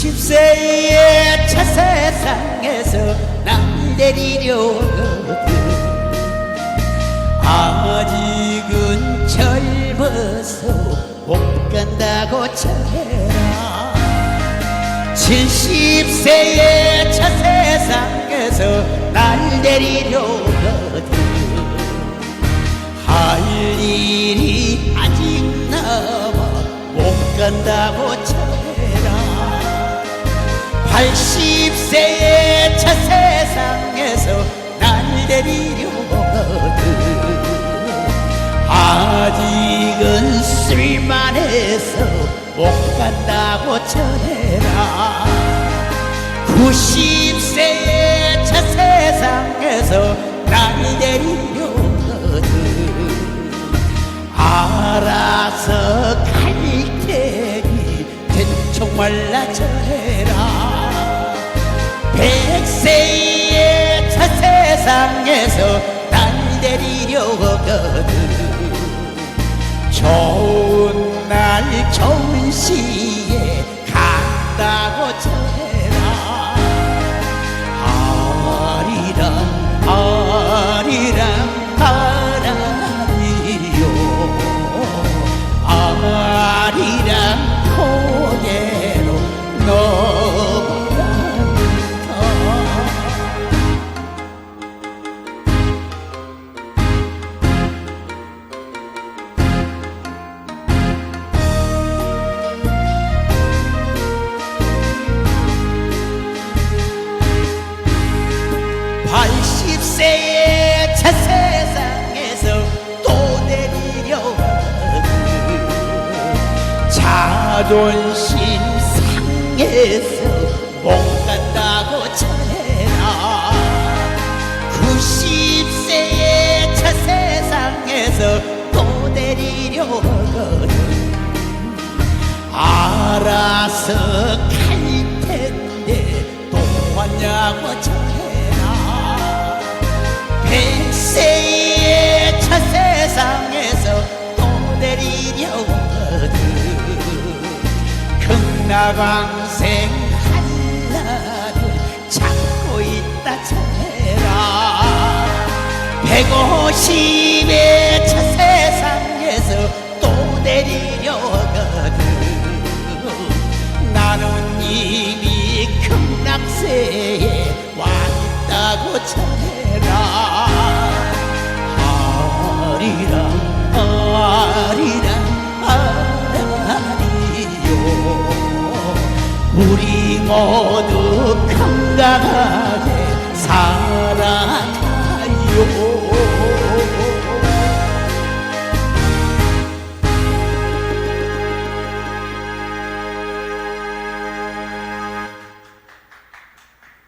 저 세상에서 날 데리려거든 아직은 젊어서 못 간다고 쳐해라. 70세의 저 세상에서 날 데리려거든. 할 일이 아직 남아 못 간다고 80세의 저 세상에서 날 데리려거든. 아직은 쓸만해서 못 간다고 전해라. 90세의 저 세상에서 날 데리려거든. 알아서 갈 테니 대충 말라 전 백세의 저 세상에서 날 데리려거든. 좋은 날 좋은 시에 간다고 전 80세의 첫 세상에서 또 내리려오는 자존심 상해서 못 간다고 전해라. 90세의 첫 세상에서 또 내리려오거든. 알아서 갈 텐데 또 왔냐고 전 백세의 저 세상에서 또 내리려거든. 극락왕생 한나를 찾고 있다 전해라. 백오십의 저 세상에서 또 내리려거든. 나는 이미 극락세에 왔다고 전해라 우리 모두 건강하게 살아가요